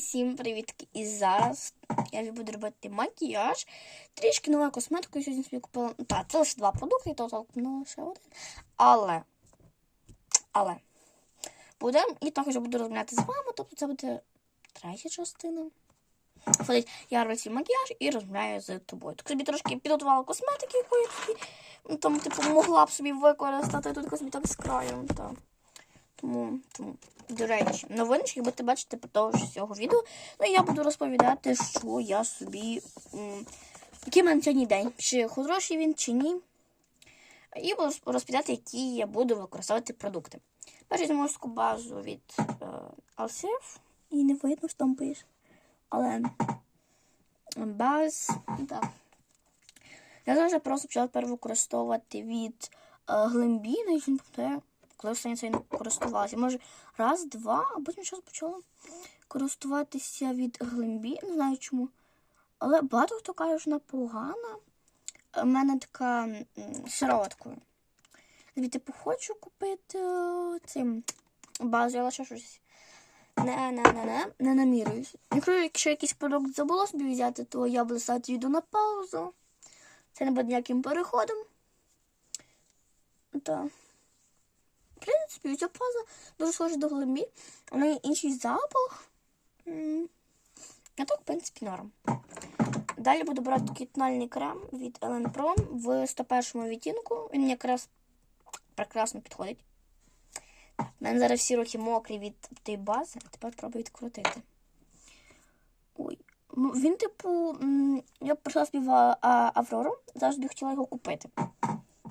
Всім привіт! І зараз я буду робити макіяж. Трішки нова косметика. Я сьогодні собі купила. Так, це лише два продукти, то толкнула лише один. Але. Але. Будемо і також буду розмовляти з вами. Тобто це буде третя частина. Ходить, я роблю свій макіяж і розмовляю з тобою. Так собі трошки підготувала косметики, яку я ну, там, типу, могла б собі використати тут так з краю. Та. Тому, тому, до речі, новиночки будете бачити продовж цього відео. Ну і я буду розповідати, що я собі. Який в мене сьогодні день. Чи хороший він, чи ні. І буду розповідати, які я буду використовувати продукти. Першу зморську базу від е, Alsef. І не видно, що там пише. Але баз. Так. Я зараз просто почала тепер використовувати від е, Глембіна, і він пам'ятає, коли останнє це не користувалася. Може, раз, два, а потім щось почала користуватися від Глембі, не знаю чому. Але багато хто каже, що вона погана. У мене така сироваткою. Типу, хочу купити е, цим базу, але ще щось не, не, намірююсь. Якщо, якщо якийсь продукт забула собі взяти, то я буду ставити відео на паузу. Це не буде ніяким переходом. Так. В принципі, ця паза дуже схожа до глибі. У неї інший запах. А так, в принципі, норм. Далі буду брати такий тональний крем від Ellen Pro в 101 відтінку. Він якраз прекрасно підходить. У мене зараз всі руки мокрі від тієї бази, а тепер пробую відкрутити. Ой. Ну, він, типу, я прийшла собі в а, Аврору, завжди хотіла його купити.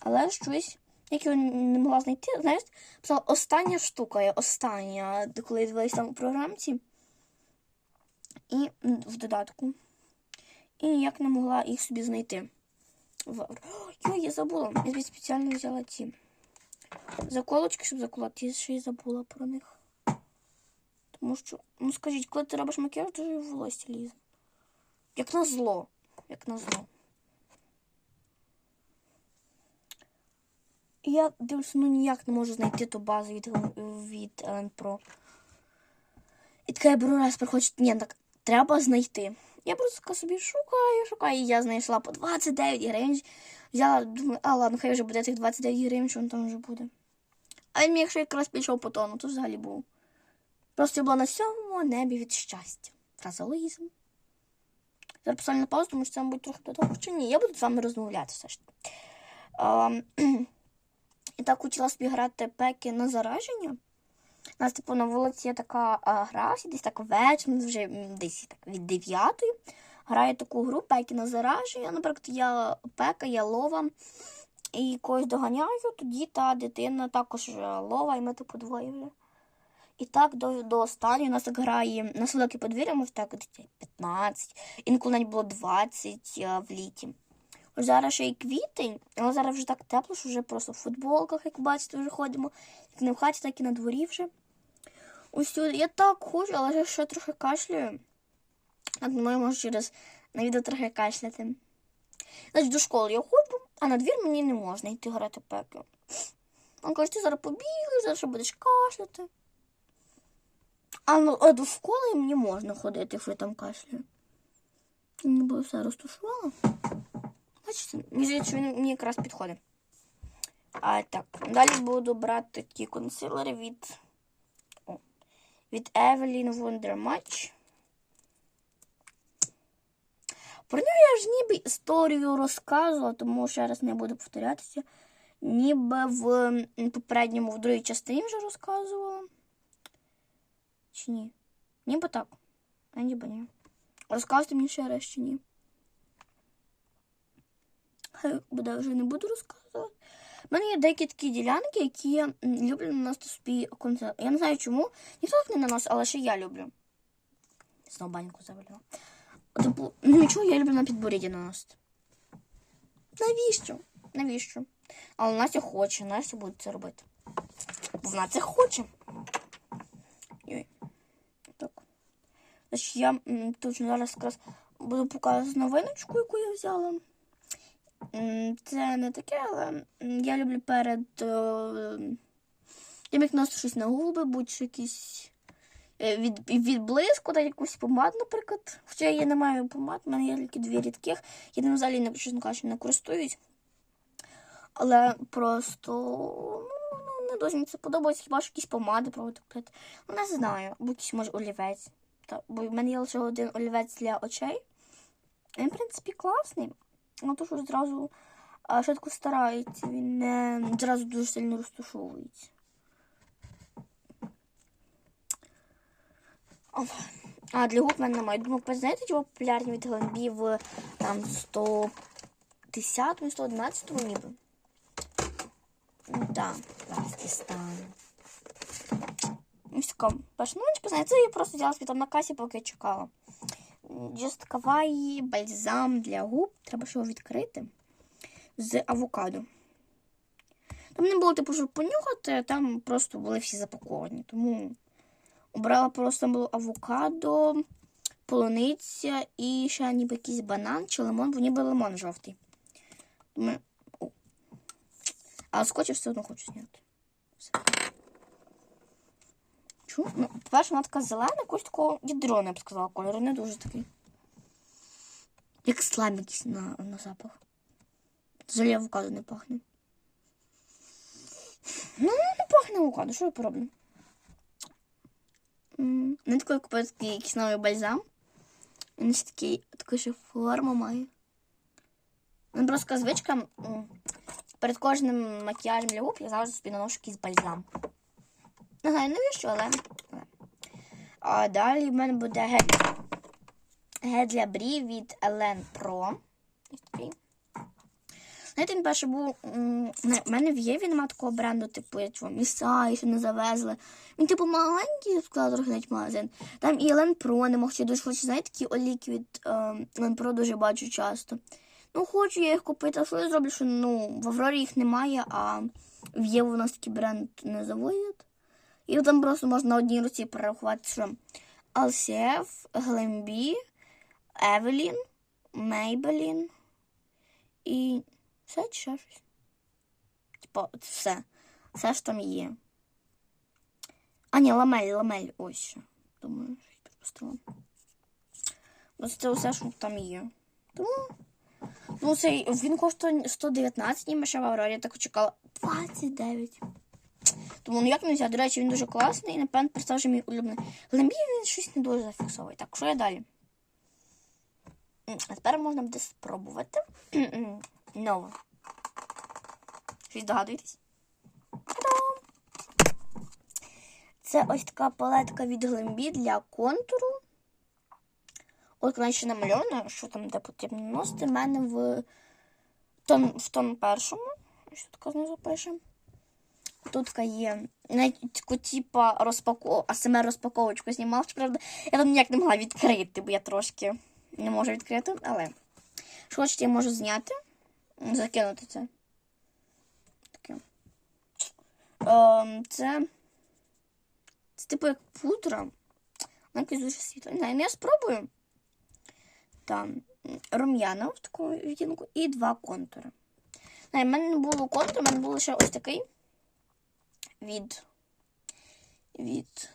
Але щось, як його не могла знайти, знаєш, писала остання штука, є остання, коли я дивилась там у програмці і в додатку. І ніяк не могла їх собі знайти. Йой, я забула. Я собі спеціально взяла ці заколочки, щоб заколоти. Я ще й забула про них. Тому що, ну скажіть, коли ти робиш макіяж, дуже волосся лізе. Як на зло. Як на зло. Я дивлюся, ну ніяк не можу знайти ту базу від, від Pro. І така я беру раз приходить, ні, так треба знайти. Я просто собі шукаю, шукаю, і я знайшла по 29 гривень. Взяла, думаю, а ладно, хай вже буде тих 29 гривень, що він там вже буде. А він якщо якраз пішов по тону, то взагалі був. Просто я була на сьомому небі від щастя. Фразолизм. Зараз поставлю на паузу, тому що це, мабуть, трохи додовго. Чи ні? Я буду з вами розмовляти все ж. Ем, І так хотіла собі грати пеки на зараження. У нас, типу, на вулиці є така а, гра, десь так ввечері, вже десь так від 9 Граю таку гру пеки на зараження. Наприклад, я пека, я лова і когось доганяю, тоді та дитина також е, лова, і ми типу двоє вже. І так до, до останньої нас так грає на велике подвір'я, може так 15, інколи навіть було 20 в літі. Ось зараз ще й квітень, але зараз вже так тепло, що вже просто в футболках, як бачите, вже ходимо. Як не в хаті, так і на дворі вже. Ось. Я так хочу, але ще трохи кашляю. А думаю, може через на відео трохи кашляти. Значить, до школи я ходжу, а на двір мені не можна йти грати пеки. Він каже, ти зараз побігаєш, зараз будеш кашляти. А ну, до школи мені можна ходити, якщо я там кашляю. Ніби все розташувала. Бачите, мені здається, він мені якраз підходить. А так, далі буду брати такі консилери від, від Evelyn Wonder Match. Про нього я ж ніби історію розказувала, тому ще раз не буду повторятися. Ніби в попередньому, в другій частині вже розказувала. Чи ні? Ніби так. А ніби ні. Розказуйте мені ще раз чи ні. Хай буде вже не буду розказувати. У мене є деякі такі ділянки, які я люблю наносити собі концерт. Я не знаю чому. Ніхто так не наносить, але ще я люблю. Знову баньку завалила. Типу, ну чого я люблю на підборідді наносити? Навіщо? Навіщо? Але Настя хоче, Настя буде це робити. Вона це хоче. Ой. Так. Значить, я тут зараз якраз буду показувати новиночку, яку я взяла. Це не таке, але я люблю перед. Я міг носити щось на губи, будь-що якісь. е, від, від та якусь помаду, наприклад. Хоча я не маю помад, в мене є тільки дві рідких. Я ним взагалі чесно кажучи, не користуюсь. Але просто ну, не дуже мені це подобається, хіба що якісь помади купити. Ну, не знаю, або якийсь може олівець. Та, бо в мене є лише один олівець для очей. Він, в принципі, класний. Ну, то, що зразу швидко старається, він не зразу дуже сильно розташовується. А для губ мене немає. Думаю, знаєте, чого популярні від Гленбі в там 110 111 ніби. Ну, Так, зараз дістану. Ось така перша новиночка, знаєте, я просто взяла собі там на касі, поки я чекала. Kawaii бальзам для губ. Треба ж його відкрити з авокадо. Там не було типу, щоб понюхати, там просто були всі запаковані. Тому обрала просто було авокадо, полуниця і ще ніби якийсь банан чи лимон, бо ніби лимон жовтий. Думаю, о. А скотч все одно хочу зняти. Все. Чу? Ну, по-перше, зелена, якось такого ядро, я б сказала, кольору, не дуже такий. Як слайм якийсь на, на запах. Взагалі авокадо не пахне. Ну, не пахне авокадо, що я пороблю? Не такий купив такий якийсь новий бальзам. Він ще такий, таку ще форму має. Ну, просто звичка. Перед кожним макіяжем для губ я завжди собі наношу якийсь бальзам. Не знаю, навіщо, але. але. А далі в мене буде гель. Гель для брів від Elen Pro. Знаєте, він перше був. В мене в Єві немає такого бренду, типу, як вам Міса, ще не завезли. Він, типу, маленький, я трохи навіть магазин. Там і Elen Pro не хочу дуже хочу, знаєте, такі оліки від е, Elen Pro дуже бачу часто. Ну, хочу я їх купити, а що я зроблю, що ну, в Аврорі їх немає, а в Єву у нас такий бренд не заводять. І там просто можна на одній руці перерахувати, що Алсеф, Глембі, Евелін, Мейбелін і все ще щось. Типа, от все. Все ж там є. А, ні, ламель, ламель, ось що. Думаю, щось пропустила. Ось це все, що там є. Тому. Ну, цей, він коштує 119, ніби ще в Аврорі, так чекала 29. Тому ну як не взяти. До речі, він дуже класний і, напевно, представ, мій улюблений. Глембі він щось не дуже зафіксовує. Так, що я далі? А тепер можна буде спробувати. Нове. Щось догадуєтесь? Це ось така палетка від Глембі для контуру. От вона ще намальована, що там де потрібно наносити. В мене в том, в тому першому. Що таке знизу пише. Тут є навіть таку, типа розпаковку, а саме розпаковочку знімав. Правда, я там ніяк не могла відкрити, бо я трошки не можу відкрити, але що хочете, я можу зняти, закинути це. Таке. Ем, це, це типу як пудра. Вона якась дуже світла. Не ну я спробую. Там рум'яна в такому відтінку і два контури. У мене не було контуру, у мене був лише ось такий від. Від.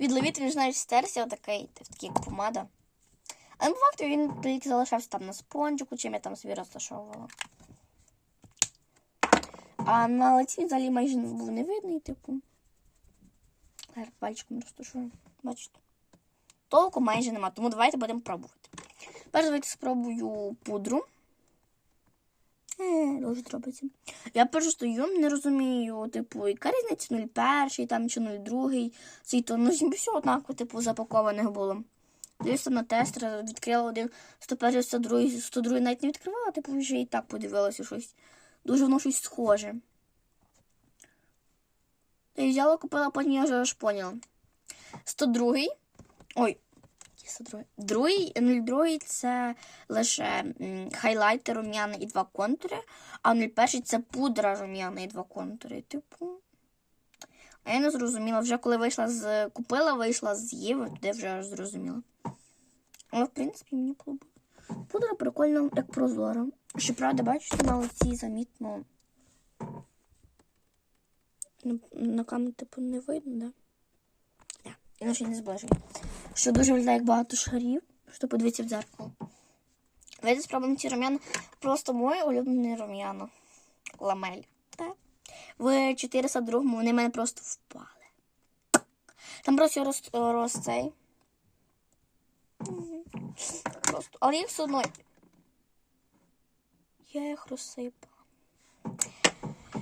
Від Левіт, він навіть стерся отакий, такий як помада. Але по факту він тільки залишався там на спонжику, чим я там собі розташовувала. А на лиці взагалі майже не був не видний, типу. Зараз пальчиком розташую. Бачите? Толку майже нема, тому давайте будемо пробувати. Перш давайте спробую пудру. Е, дуже робиться. Я перше стою, не розумію, типу, яка різниця 01 там чи 02 цей тон. Ну, все однаково, типу, запакованих було. Дивився на тестер, відкрила один 101, 102, 102 навіть не відкривала, типу, вже і так подивилася щось. Дуже воно щось схоже. Та й взяла, купила, потім я вже аж поняла. 102. Ой, 102. Другий, 02 це лише хайлайтер рум'яна і два контури, а 01 це пудра рум'яна і два контури. Типу. А я не зрозуміла. Вже коли вийшла з. Купила, вийшла з Єви, туди вже зрозуміла. Але, в принципі, мені подобається. Пудра прикольна, як прозора. Щоправда, бачите, на лиці замітно. На, камері, типу, не видно, да? Іначе не зближую. Що дуже виглядає багато шарів. Що подивіться в дзеркало. Давайте спробуємо ці рум'яна. Просто моє улюблене рум'яна. Ламель. Так. В 402 вони в мене просто впали. Там просто роз, роз цей. Просто. Але їх все одно. Я їх розсипала.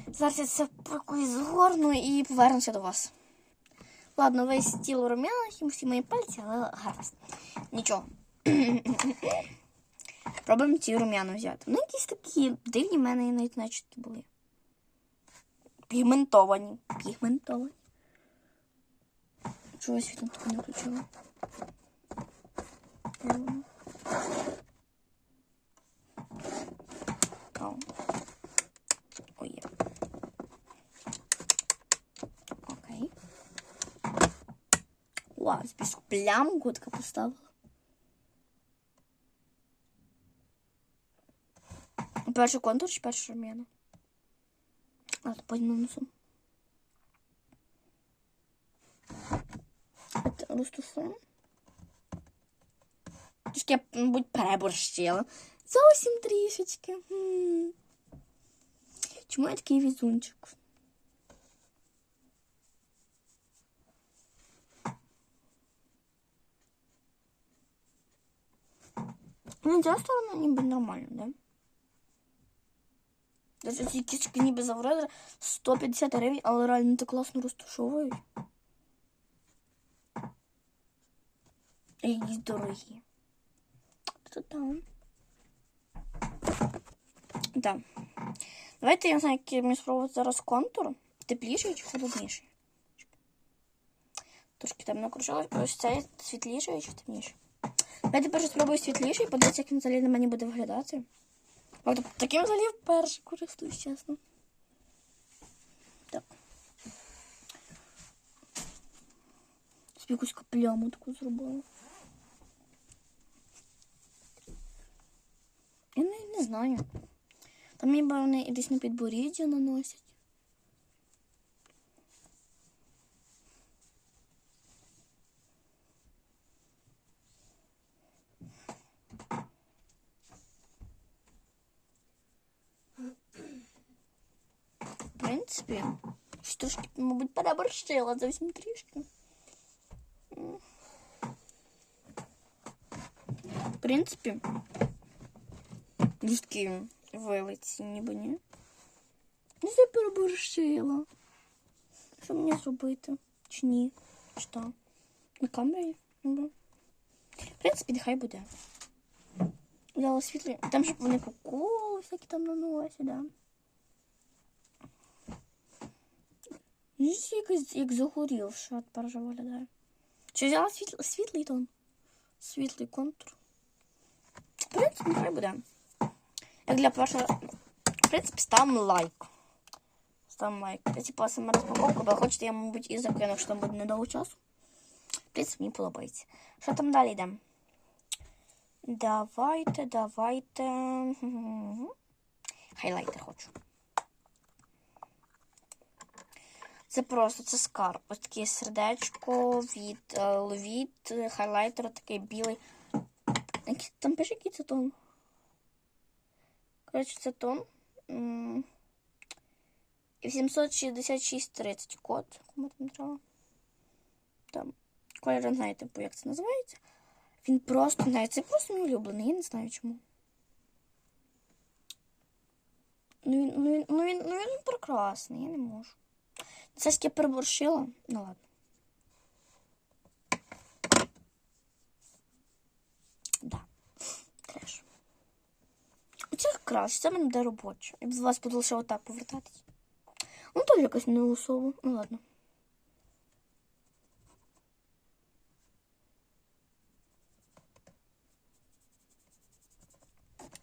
Зараз я це пакую згорну і повернуся до вас. Ладно, весь тіло рум'яних і всі мої пальці, але гаразд. Нічого. Пробуємо ці рум'яна взяти. Вони якісь такі дивні в мене і навіть начітки були. Пігментовані. Пігментовані. Чого світло таке не включила? Ау. Ой. є. Окей. Вау, список плямку така поставила. Перший контур чи перша рум'яна? А, то потім нанесу. Це. Трішки я, мабуть, переборщила. Зовсім трішечки. Чому я такий візунчик? Ну, ця сторона ніби нормально, да? Даже ці кістки ніби заврали 150 гривень, але реально так класно розташовують. І дорогі. Тут там. Так. Давайте я знаю, який мені спробувати зараз контур. Тепліший чи холодніший? Трошки темно кружалось. Ось цей світліший чи темніший? Давайте перше спробую світліший, подивіться, як він взагалі на мені буде виглядати. От таким взагалі вперше користуюсь, чесно. Так. Якусь капляму таку зробила. Я не, не знаю. Там ніби вони і десь на підборіддя наносять. мабуть, переборщила зовсім трішки. М. В принципі, дітки вилиці, ніби ні. Не все переборщила. Що мені зробити? Чи ні? Що? На камері? Ніби. В принципі, нехай буде. Взяла світло. Там же вони коко всякі там наносять, да. Їсть якось як загорівша тепер вже виглядає. Чи взяла світлий, світлий тон? Світлий контур. В принципі, нехай буде. Як для першого. В принципі, ставимо лайк. Ставимо лайк. Це типу сама розпаковка, бо хочете, я, мабуть, і закину, якщо там буде недовго часу. В принципі, мені подобається. Що там далі йде? Давайте, давайте. Хайлайтер хочу. Це просто це скарб. Ось таке сердечко від е, від хайлайтера, такий білий. Там пише, який це тон. Коротше, це тон. М, І 766.30 код. Кому там треба? Колір, не типу, як це називається. Він просто, знаю, це просто мій улюблений, я не знаю чому. Ну він, ну він, ну він, ну він прекрасний, я не можу. Це ж я переборщила. Ну ладно. Да. Треш. Оце краще, це мене буде робоче. Я б з вас буду лише отак повертатись. Ну, теж якось не усово. Ну ладно.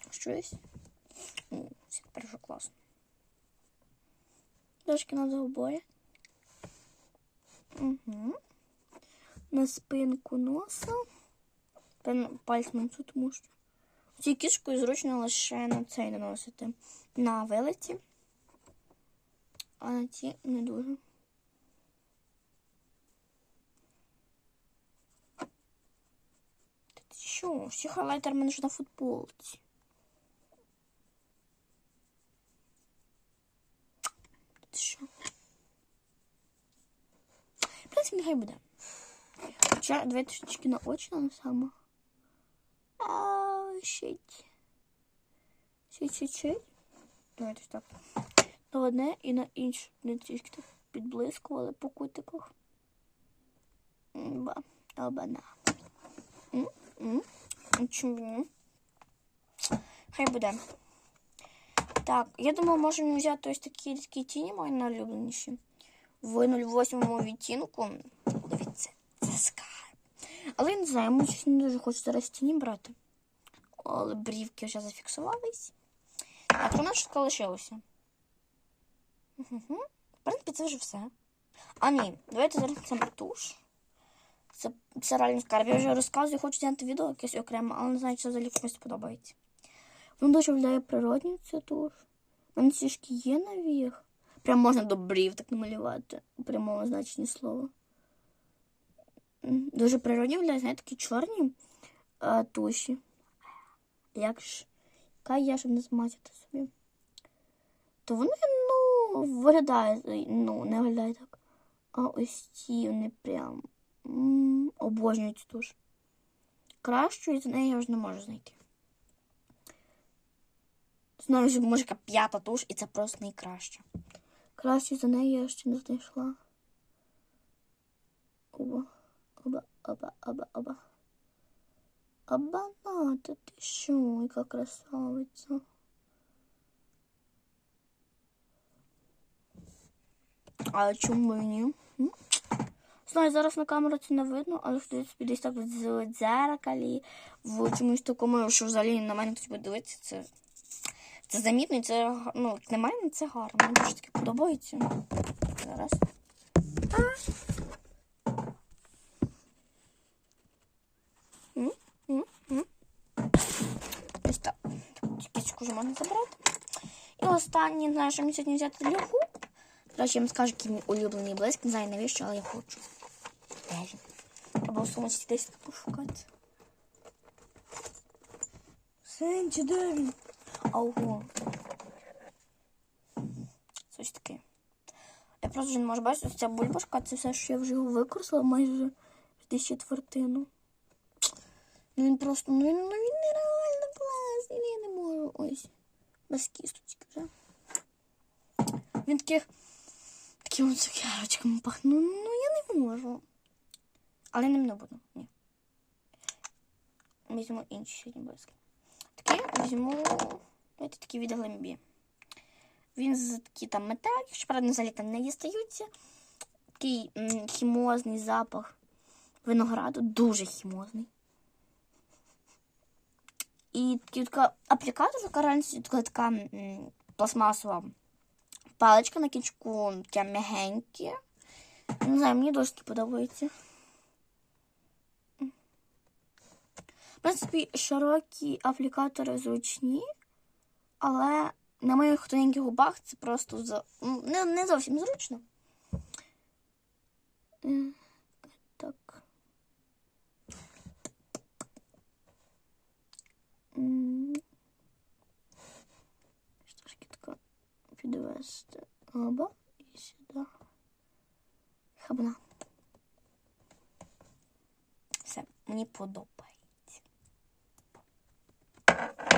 Щось. Це тепер вже класно. Дошки надо обоє. Угу. На спинку носа. Пальцем носу, тому що. Ці кішку зручно лише на цей наносити. На вилиті, а на ці не дуже. Та ти що? Всі хайлайтер мене ж на футболці. Та ти що? Принципі, нехай буде. Хоча дві трішечки на очі на саме. А, щить. Щить, щить, щить. Давайте так. На одне і на інше. Не трішки так підблискували по кутиках. Ба, обана. Чому? Хай буде. Так, я думаю, можемо взяти ось такі, такі тіні, мої найулюбленіші. В 08 відтінку. Дивіться, це скарб. Але я не знаю, мені щось не дуже хочу зараз тіні брати. Але брівки вже зафіксувались. Так, у нас що лишилося? Угу. В принципі, це вже все. А ні, давайте зараз це туш. Це, це реально скарб. Я вже розказую, хочу зняти відео якесь окремо, але не знаю, чи взагалі комусь подобається. Воно дуже виглядає природньо, це туш. Мене трішки є навіг. Прям можна до брів так намалювати у прямому значенні слова. Дуже природні виглядає, знаєте, такі чорні а, туші. Як ж? Яка я, щоб не змазати собі. То вони, ну, виглядає, ну, не виглядає так. А ось ці вони прям обожнюють туш. Кращу із неї я вже не можу знайти. Знову ж може п'ята туш, і це просто найкраща. Краще за неї я ще не знайшла. Оба, оба, оба, оба, оба. Оба, на, та ти що, яка красавиця. Але чому ні? Знаю, зараз на камеру це не видно, але принципі десь так в дзеркалі, в чомусь такому, що взагалі на мене хтось буде дивитися, це, це замітно це, ну, для мене це гарно. Мені дуже таки подобається. Зараз. М. Ось так. Кісточку вже можна забрати. І останнє, знаю, що мені сьогодні взяти для губ. Краще я вам скажу, який мій улюблений блиск. Не знаю навіщо, але я хочу. Де він? Треба у сумочці десь пошукати. Сенчі, де він? Ого. Щось таке. Я просто вже не можу бачити, ось ця бульбашка, це все, що я вже його використала майже десь четвертину. Ну він просто, ну він, ну він нереально класний, ну, я не можу. Ось. Без кісточки вже. Він таких такими цукерочками пахне. Ну, ну я не можу. Але ним не буду. Ні. Візьму інші сьогодні близько. Такі візьму. Давайте такі від Глембі. Він з такі там металік, що правда взагалі там не дістаються. Такий м, хімозний запах винограду, дуже хімозний. І такий така аплікатор, така раніше така, така м, пластмасова паличка на кінчику, таке м'ягеньке. Не знаю, мені дуже подобається. В принципі, широкі аплікатори зручні, але на моїх тоненьких губах це просто за... не, не зовсім зручно. Е, Так. М. Трошки тако підвести оба і сюди. Хабна. Все, мені подобається.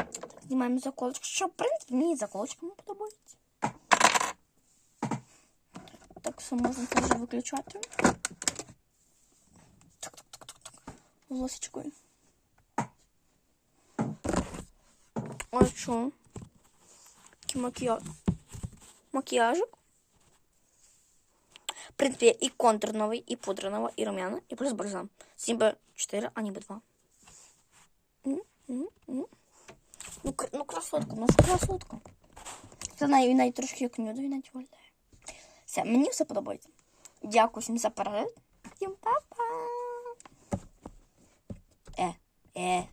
Так, знімаємо заколочку. Що, в принципі, мені заколочка мені подобається. Так, все можна теж виключати. Так, так, так, так, так. Лосочкою. А що? Такий макіяж. Макіяжик. В принципі, і контур новий, і пудра нова, і рум'яна, і плюс бальзам. З ніби 4, а ніби 2. М, м, м. Ну, красотка, ну що красотка. Це навіть, навіть трошки як нюдові навіть виглядає. Все, мені все подобається. Дякую всім за перегляд. Всім па-па. Е, е.